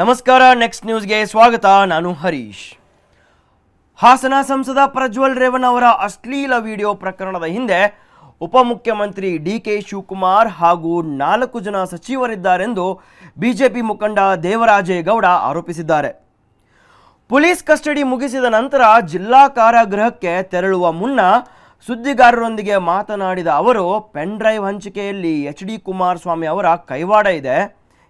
ನಮಸ್ಕಾರ ನೆಕ್ಸ್ಟ್ ನ್ಯೂಸ್ಗೆ ಸ್ವಾಗತ. ನಾನು ಹರೀಶ್. ಹಾಸನ ಸಂಸದ ಪ್ರಜ್ವಲ್ ರೇವಣ್ಣ ಅವರ ಅಶ್ಲೀಲ ವಿಡಿಯೋ ಪ್ರಕರಣದ ಹಿಂದೆ ಉಪಮುಖ್ಯಮಂತ್ರಿ ಡಿ ಕೆ ಶಿವಕುಮಾರ್ ಹಾಗೂ ನಾಲ್ಕು ಜನ ಸಚಿವರಿದ್ದಾರೆಂದು ಬಿಜೆಪಿ ಮುಖಂಡ ದೇವರಾಜೇಗೌಡ ಆರೋಪಿಸಿದ್ದಾರೆ. ಪೊಲೀಸ್ ಕಸ್ಟಡಿ ಮುಗಿಸಿದ ನಂತರ ಜಿಲ್ಲಾ ಕಾರಾಗೃಹಕ್ಕೆ ತೆರಳುವ ಮುನ್ನ ಸುದ್ದಿಗಾರರೊಂದಿಗೆ ಮಾತನಾಡಿದ ಅವರು, ಪೆನ್ ಡ್ರೈವ್ ಹಂಚಿಕೆಯಲ್ಲಿ ಎಚ್ ಡಿ ಕುಮಾರಸ್ವಾಮಿ ಅವರ ಕೈವಾಡ ಇದೆ.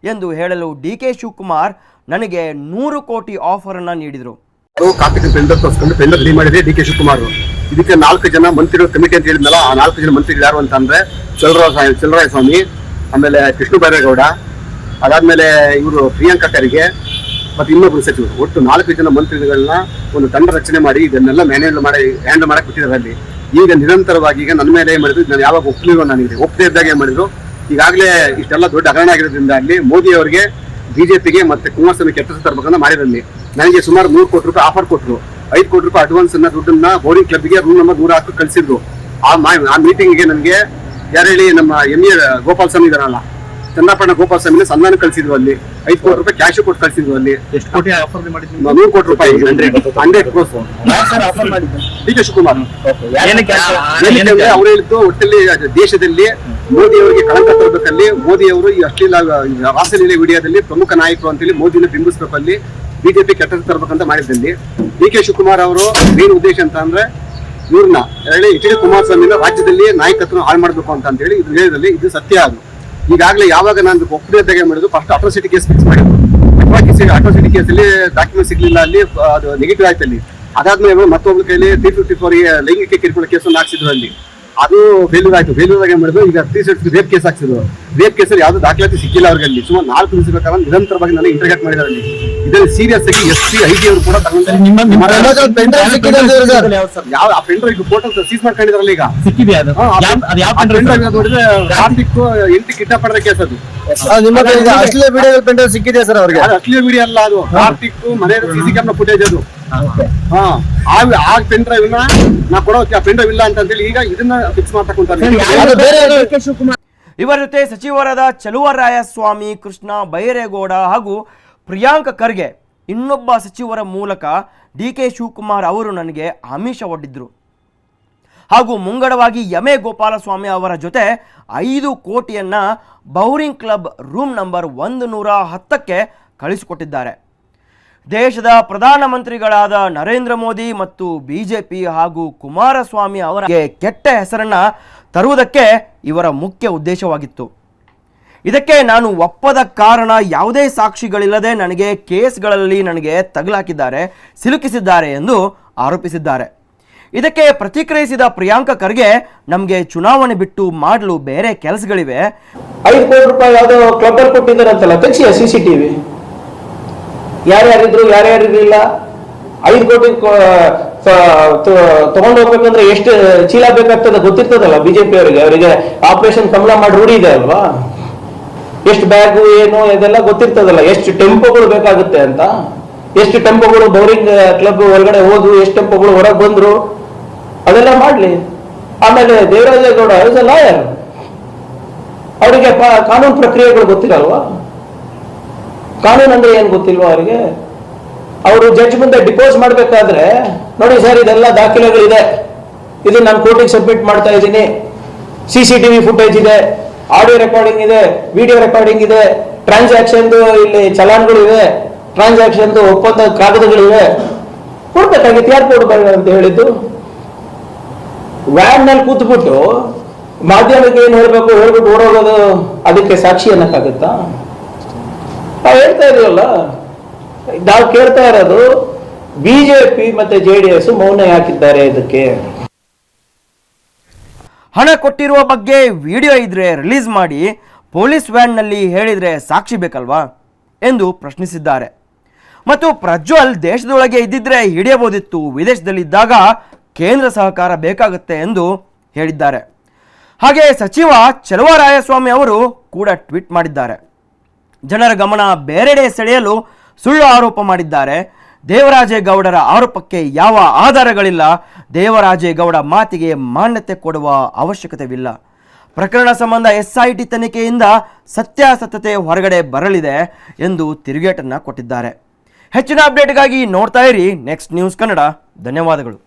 ಎಂದು ಹೇಳಲು ಡಿ ಕೆ ಶಿವಕುಮಾರ್ ನನಗೆ ನೂರು ಕೋಟಿ ಆಫರ್ ನೀಡಿದರು. ನೀಡಿದ್ರು ಕಾಪಿನ ಟೆಂಡರ್ ತೋರಿಸ್ಕೊಂಡು ಟೆಂಡರ್ ರೆಡಿ ಮಾಡಿದ್ರೆ ಡಿ ಕೆ ಶಿವಕುಮಾರ್ ಇದಕ್ಕೆ ನಾಲ್ಕು ಜನ ಮಂತ್ರಿಗಳು ಕಮಿಟಿ ಅಂತ ಹೇಳಿದ್ನಲ್ಲ, ಆ ನಾಲ್ಕು ಜನ ಮಂತ್ರಿಗಳು ಯಾರು ಅಂತ ಅಂದ್ರೆ ಚಲರಾಯ ಚಲರಾಯ ಸ್ವಾಮಿ, ಆಮೇಲೆ ಕೃಷ್ಣ ಬೈರೇಗೌಡ, ಅದಾದ್ಮೇಲೆ ಇವರು ಪ್ರಿಯಾಂಕಾ ಖರ್ಗೆ, ಮತ್ತೆ ಇನ್ನೊಬ್ಬರು ಸಚಿವರು. ಒಟ್ಟು ನಾಲ್ಕು ಜನ ಮಂತ್ರಿಗಳನ್ನ ಒಂದು ತಂಡ ರಚನೆ ಮಾಡಿ ಇದನ್ನೆಲ್ಲ ಮ್ಯಾನೇಜ್ ಮಾಡಿ ಹ್ಯಾಂಡಲ್ ಮಾಡಕ್ಕೆ ಬಿಟ್ಟಿದ್ದಾರೆ ಈಗ ನಿರಂತರವಾಗಿ ಈಗ ನನ್ನ ಮೇಲೆ ಏನ್ ಮಾಡಿದ್ರು, ನಾನು ಯಾವಾಗ ಒಪ್ಪಲಿಲ್ಲ ನನಗೆ ಒಪ್ಪದೇ ಇದ್ದಾಗ ಏನ್ ಮಾಡಿದ್ರು ಈಗಾಗಲೇ ಇಷ್ಟೆಲ್ಲ ದೊಡ್ಡ ಹಗರಣ ಆಗಿರೋದ್ರಿಂದ ಅಲ್ಲಿ ಮೋದಿ ಅವರಿಗೆ ಬಿಜೆಪಿಗೆ ಮತ್ತೆ ಕುಮಾರಸ್ವಾಮಿ ಕೆಟ್ಟ ತರಬೇಕಂತ ಮಾಡಿರಲ್ಲಿ ನನಗೆ ಸುಮಾರು ನೂರು ಕೋಟಿ ರೂಪಾಯಿ ಆಫರ್ ಕೊಟ್ಟರು ಐದು ಕೋಟಿ ರೂಪಾಯಿ ಅಡ್ವಾನ್ಸ್ ಅನ್ನ ದುಡ್ಡನ್ನ ಬೋರಿಂಗ್ ಕ್ಲಬ್ಗೆ ರೂಮ್ ನಂಬರ್ ನೂರ ಹಾಕಿ ಕಳಿಸಿದ್ರು. ಆ ಮಾ- ಆ ಮೀಟಿಂಗ್ಗೆ ನನಗೆ ಯಾರು ಹೇಳಿ ನಮ್ಮ ಎಂ ಎ ಗೋಪಾಲ ಸ್ವಾಮಿ ಇದಾರಲ್ಲ ಚನ್ನಪಣ್ಣ ಗೋಪಾಲ ಸ್ವಾಮಿನ ಸನ್ಮಾನ ಕಳಿಸಿದ್ವು ಅಲ್ಲಿ. ಐದು ಕೋಟಿ ರೂಪಾಯಿ ಕ್ಯಾಶ್ ಕೊಟ್ಟು ಕಳ್ಸಿದ್ರು ಅಲ್ಲಿ. ಎಷ್ಟು ಕೋಟಿ ಆಫರ್ ಮಾಡಿದ್ವಿ ನೂರು ಕೋಟಿ ರೂಪಾಯಿ hundred crores D K Shivakumar. ಅವ್ರು ಹೇಳಿದ್ದು ಒಟ್ಟಲ್ಲಿ ದೇಶದಲ್ಲಿ ಮೋದಿ ಅವರಿಗೆ ಕಳಂಕ ತರಬೇಕಲ್ಲಿ ಮೋದಿ ಅವರು ಈ ಅಶ್ಲೀಲ ರಾಸಲೀಲೆ ವಿಡಿಯೋದಲ್ಲಿ ಪ್ರಮುಖ ನಾಯಕರು ಅಂತೇಳಿ ಮೋದಿನ ಬಿಂಬಿಸಬೇಕಲ್ಲಿ ಬಿಜೆಪಿ ಕೆಟ್ಟ ತರಬೇಕಂತ ಮಾಡಿದ್ದಲ್ಲಿ. ಡಿ ಕೆ ಶಿವಕುಮಾರ್ ಅವರು ಮೇನ್ ಉದ್ದೇಶ ಅಂತ ಅಂದ್ರೆ ಇವ್ರನ್ನ ಹೇಳಿ ಎಚ್ ಡಿ ಕುಮಾರಸ್ವಾಮಿನ ರಾಜ್ಯದಲ್ಲಿ ನಾಯಕತ್ವ ಹಾಳು ಮಾಡಬೇಕು ಅಂತ ಹೇಳಿ ಇದು ಹೇಳಿದಲ್ಲಿ ಇದು ಸತ್ಯ ಅದು. ಈಗಾಗಲೇ ಯಾವಾಗ ನಾನು ಒಪ್ಪದೇ ಮಾಡಿದ್ರು ಫಸ್ಟ್ ಅಟ್ರಾಸಿಟಿ ಕೇಸ್ ಫಿಕ್ಸ್ ಮಾಡಿದ್ರು. ಅಟ್ರಾಸಿಟಿ ಕೇಸಲ್ಲಿ ಡಾಕ್ಯುಮೆಂಟ್ ಸಿಗ್ಲಿಲ್ಲ, ಅಲ್ಲಿ, ಅದು ನೆಗೆಟಿವ್ ಆಯ್ತು ಅಲ್ಲಿ ಅದಾದ್ಮೇಲೆ ಮತ್ತೊಬ್ಬರ ಕೈಲಿ ತ್ರೀ ಫಿಫ್ಟಿ ಫೋರ್ ಲೈಂಗಿಕ ಕಿರುಕುಳ ಕೇಸನ್ನು ಹಾಕ್ಸಿದ್ರು ಅಲ್ಲಿ. ಅದು ಫೇಲ್ಯೂರ್ ಆಯ್ತು ಫೇಲ್ಯೂರ್ ಆಗಿ ಮಾಡಿದ್ರು? ಈಗ ತ್ರೀ ಸೆಟ್ಸ್ ರೇಪ್ ಕೇಸ್ ಹಾಕ್ಸಿದ್ರು. ರೇಪ್ ಕೇಸಲ್ಲಿ ಯಾವ್ದು ದಾಖಲಾತಿ ಸಿಕ್ಕಿಲ್ಲ ಅವ್ರಿಗೆ ಅಲ್ಲಿ ಸುಮಾರು ನಾಲ್ಕು ದಿವಸ ಬೇಕಾದ್ರೆ ನಿರಂತರವಾಗಿ ನಾನು ಇಂಟರ್ಗೇಟ್ ಮಾಡಿದ್ದಾರೆ ಅಲ್ಲಿ. ಇದರಲ್ಲಿ ಸೀರಿಯಸ್ ಆಗಿ ಎಸ್ ಪಿ ಐ ಜಿ ಅವರು ಕೂಡ ಯಾವ ಆ ಪೆಂಡ್ರೈವ್ ಈಗ ಫೋಟೋ ಸೀಸ್ ಮಾಡ್ಕೊಂಡಿದ್ರಲ್ಲ ಈಗ? ನೋಡಿದ್ರೆ ಕಾರ್ತಿಕ್ ಎಂಟು ಕಿಡ್ನಾಪ್ ಮಾಡಿದ ಕೇಸ್ ಅದು. ಅಶ್ಲೀಲ ವಿಡಿಯೋ ಸಿಕ್ಕಿದೆ ಸರ್ ಅವ್ರಿಗೆ? ಅದು ಅಶ್ಲೀಲ ವಿಡಿಯೋ ಅಲ್ಲ ಅದು. ಕಾರ್ತಿಕ್ ಮನೆ ಸಿಸಿ ಕ್ಯಾಮ್ರಾ ಫುಟೇಜ್ ಅದು. ಆ ಆ ಪೆನ್ ಡ್ರೈವ್ನ ನಾ ಕೊಡೋ ಪೆನ್ ಡ್ರೈವ್ ಇಲ್ಲ ಅಂತ ಹೇಳಿ ಈಗ ಇದನ್ನ ಫಿಕ್ಸ್ ಇವರ ಜೊತೆ ಸಚಿವರಾದ ಚಲುವರಾಯಸ್ವಾಮಿ ಕೃಷ್ಣ ಬೈರೇಗೌಡ ಹಾಗೂ ಪ್ರಿಯಾಂಕ ಖರ್ಗೆ ಇನ್ನೊಬ್ಬ ಸಚಿವರ ಮೂಲಕ ಡಿ ಕೆ ಶಿವಕುಮಾರ್ ಅವರು ನನಗೆ ಆಮಿಷ ಒಡ್ಡಿದ್ರು. ಹಾಗೂ ಮುಂಗಡವಾಗಿ ಯಮೆ ಗೋಪಾಲಸ್ವಾಮಿ ಅವರ ಜೊತೆ ಐದು ಕೋಟಿಯನ್ನ ಬೌರಿಂಗ್ ಕ್ಲಬ್ ರೂಮ್ ನಂಬರ್ ಒಂದು ನೂರ ಹತ್ತಕ್ಕೆ ಕಳಿಸಿಕೊಟ್ಟಿದ್ದಾರೆ. ದೇಶದ ಪ್ರಧಾನಮಂತ್ರಿಗಳಾದ ನರೇಂದ್ರ ಮೋದಿ ಮತ್ತು ಬಿಜೆಪಿ ಹಾಗೂ ಕುಮಾರಸ್ವಾಮಿ ಅವರಿಗೆ ಕೆಟ್ಟ ಹೆಸರನ್ನ ತರುವುದಕ್ಕೆ ಇವರ ಮುಖ್ಯ ಉದ್ದೇಶವಾಗಿತ್ತು. ಇದಕ್ಕೆ ನಾನು ಒಪ್ಪದ ಕಾರಣ ಯಾವುದೇ ಸಾಕ್ಷಿಗಳಿಲ್ಲದೆ ನನಗೆ ಕೇಸ್ಗಳಲ್ಲಿ ನನಗೆ ತಗಲಾಕಿದ್ದಾರೆ, ಸಿಲುಕಿಸಿದ್ದಾರೆ ಎಂದು ಆರೋಪಿಸಿದ್ದಾರೆ. ಇದಕ್ಕೆ ಪ್ರತಿಕ್ರಿಯಿಸಿದ ಪ್ರಿಯಾಂಕ ಖರ್ಗೆ, ನಮಗೆ ಚುನಾವಣೆ ಬಿಟ್ಟು ಮಾಡಲು ಬೇರೆ ಕೆಲಸಗಳಿವೆ. ಐದು ಕೋಟಿ ರೂಪಾಯಿ ಯಾವುದೋ ಕ್ಲಬ್ ಕೊಟ್ಟಿದ್ದಾರೆ ಅಂತಲ್ಲ ತೆಗ್ಸಿ ಸಿ ಸಿ ಟಿವಿ ಯಾರ್ಯಾರಿದ್ರು ಯಾರ್ಯಾರಿರ್ಲಿಲ್ಲ ಐದು ಕೋಟಿ ತಗೊಂಡು ಹೋಗ್ಬೇಕಂದ್ರೆ ಎಷ್ಟು ಚೀಲ ಬೇಕಾಗ್ತದೆ ಗೊತ್ತಿರ್ತದಲ್ಲ ಬಿಜೆಪಿ ಅವರಿಗೆ? ಅವರಿಗೆ ಆಪರೇಷನ್ ಕಮಲ ಮಾಡಿ ರೂಢಿ ಇದೆ ಅಲ್ವಾ? ಎಷ್ಟು ಬ್ಯಾಗು, ಏನು, ಇದೆಲ್ಲ ಗೊತ್ತಿರ್ತದಲ್ಲ. ಎಷ್ಟು ಟೆಂಪೋಗಳು ಬೇಕಾಗುತ್ತೆ ಅಂತ. ಎಷ್ಟು ಟೆಂಪೋಗಳು ಬೌರಿಂಗ್ ಕ್ಲಬ್ ಒಳಗಡೆ ಹೋದ್ರು, ಎಷ್ಟು ಟೆಂಪೋಗಳು ಹೊರಗೆ ಬಂದ್ರು. ಅದೆಲ್ಲ ಮಾಡ್ಲಿ. ಆಮೇಲೆ ದೇವರಾಜೇಗೌಡ ಲಾಯರ್ ಅವರಿಗೆ ಕಾನೂನು ಪ್ರಕ್ರಿಯೆಗಳು ಗೊತ್ತಿರಲ್ವಾ ಕಾನೂನು ಅಂದ್ರೆ ಏನ್ ಗೊತ್ತಿಲ್ವಾ ಅವರಿಗೆ? ಅವರು ಜಡ್ಜ್ ಮುಂದೆ ಡಿಪೋಸ್ ಮಾಡ್ಬೇಕಾದ್ರೆ, ನೋಡಿ ಸರ್, ಇದೆಲ್ಲ ದಾಖಲೆಗಳಿದೆ. ಇದು ನಾನು ಕೋರ್ಟಿಗೆ ಸಬ್ಮಿಟ್ ಮಾಡ್ತಾ ಇದ್ದೀನಿ. ಸಿ ಸಿ ಟಿವಿ ಫುಟೇಜ್ ಇದೆ ಆಡಿಯೋ ರೆಕಾರ್ಡಿಂಗ್ ಇದೆ ವಿಡಿಯೋ ರೆಕಾರ್ಡಿಂಗ್ ಇದೆ ಟ್ರಾನ್ಸಾಕ್ಷನ್ ಇಲ್ಲಿ ಚಲಾನ್ಗಳಿವೆ ಟ್ರಾನ್ಸಾಕ್ಷನ್ ಒಪ್ಪಂದ ಕಾಗದಗಳಿವೆ ಕೊಡ್ಬೇಕಾಗಿತ್ತು, ಯಾರು ಕೊಡ್ಬೇಕು ಅಂತ ಹೇಳಿದ್ದು? ವ್ಯಾನ್ನಲ್ಲಿ ಕೂತ್ಬಿಟ್ಟು ಮಾಧ್ಯಮಕ್ಕೆ ಏನ್ ಹೇಳ್ಬೇಕು, ಹೇಳ್ಬಿಟ್ಟು ಓಡೋಗೋದು ಅದಕ್ಕೆ ಸಾಕ್ಷಿ ಅನ್ನಕ್ಕಾಗತ್ತಾ ಹೇಳ್ತಾ ಇದೀವಲ್ಲ ನಾವು ಕೇಳ್ತಾ ಇರೋದು ಬಿಜೆಪಿ ಮತ್ತೆ ಜೆ ಡಿ ಎಸ್ ಮೌನ ಹಾಕಿದ್ದಾರೆ ಇದಕ್ಕೆ? ಹಣ ಕೊಟ್ಟಿರುವ ಬಗ್ಗೆ ವಿಡಿಯೋ ಇದ್ರೆ ರಿಲೀಸ್ ಮಾಡಿ ಪೊಲೀಸ್ ವ್ಯಾನ್ನಲ್ಲಿ ಹೇಳಿದ್ರೆ ಸಾಕ್ಷಿ ಬೇಕಲ್ವಾ? ಎಂದು ಪ್ರಶ್ನಿಸಿದ್ದಾರೆ. ಮತ್ತು ಪ್ರಜ್ವಲ್ ದೇಶದೊಳಗೆ ಇದ್ದಿದ್ರೆ ಹಿಡಿಯಬಹುದಿತ್ತು. ವಿದೇಶದಲ್ಲಿದ್ದಾಗ ಕೇಂದ್ರ ಸಹಕಾರ ಬೇಕಾಗುತ್ತೆ ಎಂದು ಹೇಳಿದ್ದಾರೆ. ಹಾಗೆ ಸಚಿವ ಚಲುವರಾಯಸ್ವಾಮಿ ಅವರು ಕೂಡ ಟ್ವೀಟ್ ಮಾಡಿದ್ದಾರೆ. ಜನರ ಗಮನ ಬೇರೆಡೆ ಸೆಳೆಯಲು ಸುಳ್ಳು ಆರೋಪ ಮಾಡಿದ್ದಾರೆ. ದೇವರಾಜೇಗೌಡರ ಆರೋಪಕ್ಕೆ ಯಾವ ಆಧಾರಗಳಿಲ್ಲ. ದೇವರಾಜೇಗೌಡ ಮಾತಿಗೆ ಮಾನ್ಯತೆ ಕೊಡುವ ಅವಶ್ಯಕತೆವಿಲ್ಲ. ಪ್ರಕರಣ ಸಂಬಂಧ ಎಸ್ಐಟಿ ತನಿಖೆಯಿಂದ ಸತ್ಯಾಸತ್ಯತೆ ಹೊರಗಡೆ ಬರಲಿದೆ ಎಂದು ತಿರುಗೇಟನ್ನು ಕೊಟ್ಟಿದ್ದಾರೆ. ಹೆಚ್ಚಿನ ಅಪ್ಡೇಟ್ಗಾಗಿ ನೋಡ್ತಾ ಇರಿ. Next news Kannada. ಧನ್ಯವಾದಗಳು.